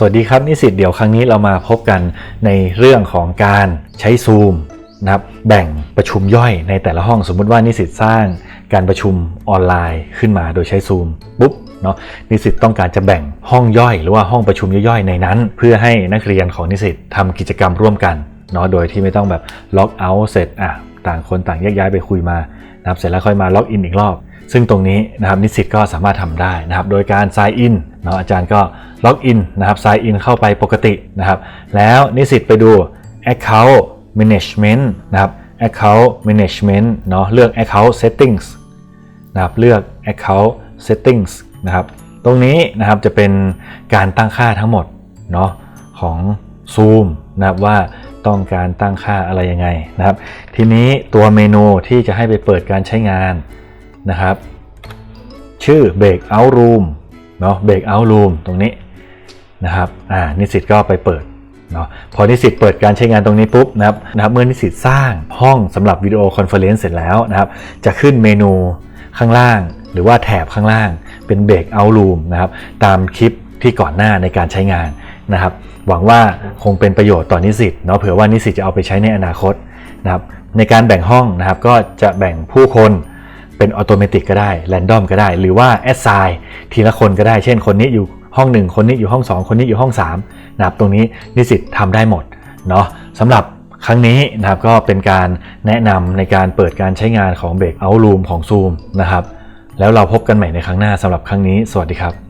สวัสดีครับนิสิตเดี๋ยวครั้งนี้เรามาพบกันในเรื่องของการใช้ซูมนะครับแบ่งประชุมย่อยในแต่ละห้องสมมุติว่านิสิตสร้างการประชุมออนไลน์ขึ้นมาโดยใช้ซูมปุ๊บเนาะนิสิตต้องการจะแบ่งห้องย่อย หรือว่าห้องประชุมย่อยๆในนั้น เพื่อให้นักเรียนของนิสิตทำกิจกรรมร่วมกันเนาะโดยที่ไม่ต้องแบบล็อกเอาท์เสร็จอะ ต่างคนต่างแยกย้ายไปคุยมานะครับเสร็จแล้วค่อยมาล็อกอินอีกรอบ ซึ่งตรงนี้นะครับนิสิตก็สามารถทำได้นะครับโดยการ sign in เนาะอาจารย์ก็ล็อกอินนะครับ sign in เข้าไปปกตินะครับแล้วนิสิตไปดู account management นะครับ account management เนาะเลือก account settings นะครับเลือก account settings นะครับตรงนี้นะครับจะเป็นการตั้งค่าทั้งหมดเนาะของ Zoom นะครับว่า ต้องการตั้งค่าอะไรยังไงนะครับ ทีนี้ตัวเมนูที่จะให้ไปเปิดการใช้งานนะครับ ชื่อ breakout room เนาะ breakout room ตรงนี้นะครับอ่านิสิตก็ไปเปิดเนาะพอนิสิตเปิดการใช้งานตรงนี้ปุ๊บนะครับนะครับเมื่อนิสิตสร้างห้องสำหรับวิดีโอคอนเฟอเรนซ์เสร็จแล้วนะครับ จะขึ้นเมนูข้างล่าง หรือว่าแถบข้างล่างเป็น breakout room นะครับตามคลิปที่ก่อนหน้าในการใช้งาน นะครับหวังว่าคงเป็นประโยชน์ต่อนิสิตเนาะเผื่อว่านิสิตจะเอาไปใช้ในอนาคตนะครับในการแบ่งห้องนะครับก็จะแบ่งผู้คนเป็นออโตเมติกก็ได้แรนดอมก็ได้ หรือว่าแอดไซน์ทีละคนก็ได้ เช่นคนนี้อยู่ห้อง 1 คนนี้อยู่ห้อง 2 คนนี้อยู่ห้อง3นะครับตรงนี้นิสิตทำได้หมดเนาะสำหรับครั้งนี้นะครับก็เป็นการแนะนำในการเปิดการใช้งานของ Breakout Room ของ Zoom นะครับแล้วเราพบกันใหม่ในครั้งหน้าสำหรับครั้งนี้ สวัสดีครับ